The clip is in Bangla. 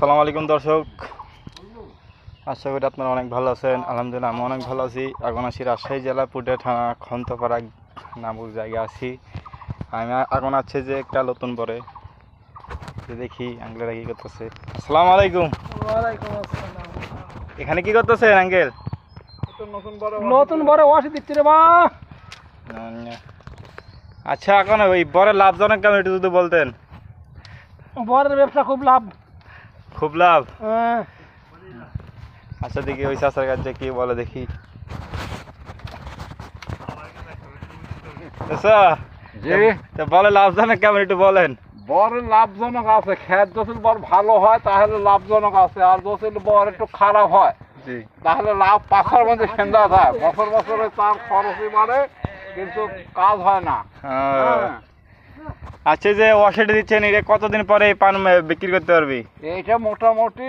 সালাম আলাইকুম দর্শক। আশা করি আপনারা অনেক ভালো আছেন। আলহামদুলিল্লাহ আমি অনেক ভালো আছি। এখন আছি রাজশাহী জেলা পুটে থানা খন্তপাড়া নামক জায়গা আছি। আমি এখন আছে যে একটা নতুন পরে দেখি আঙ্কেলরা কি করতেছে। আসসালামু আলাইকুম। এখানে কি করতেছেন আঙ্কেল? নতুন বড় ওয়াশি দিচ্ছি। রে বা আচ্ছা এখন ওই বড় লাভজনক কেমন একটু যদি বলতেন। বরের ব্যবসা খুব লাভ। খুব লাভ। হ্যাঁ, আচ্ছা দেখি ওই চাষার কাছে কি বলে দেখি। আচ্ছা বলে লাভজনক কেমন একটু বলেন। বড় লাভজনক আছে খেত যদি বড় ভালো হয় তাহলে লাভজনক আছে আর যদি বড় একটু খারাপ হয় তাহলে লাভ পাখার মধ্যে সেন্দা যায়। বছর বছরে তার খরচই বাড়ে কিন্তু কাজ হয় না। হ্যাঁ। আচ্ছা যে ওয়াশেটে দিচ্ছেন এটা কতদিন পরে পান বিক্রি করতে পারবি? এটা মোটামুটি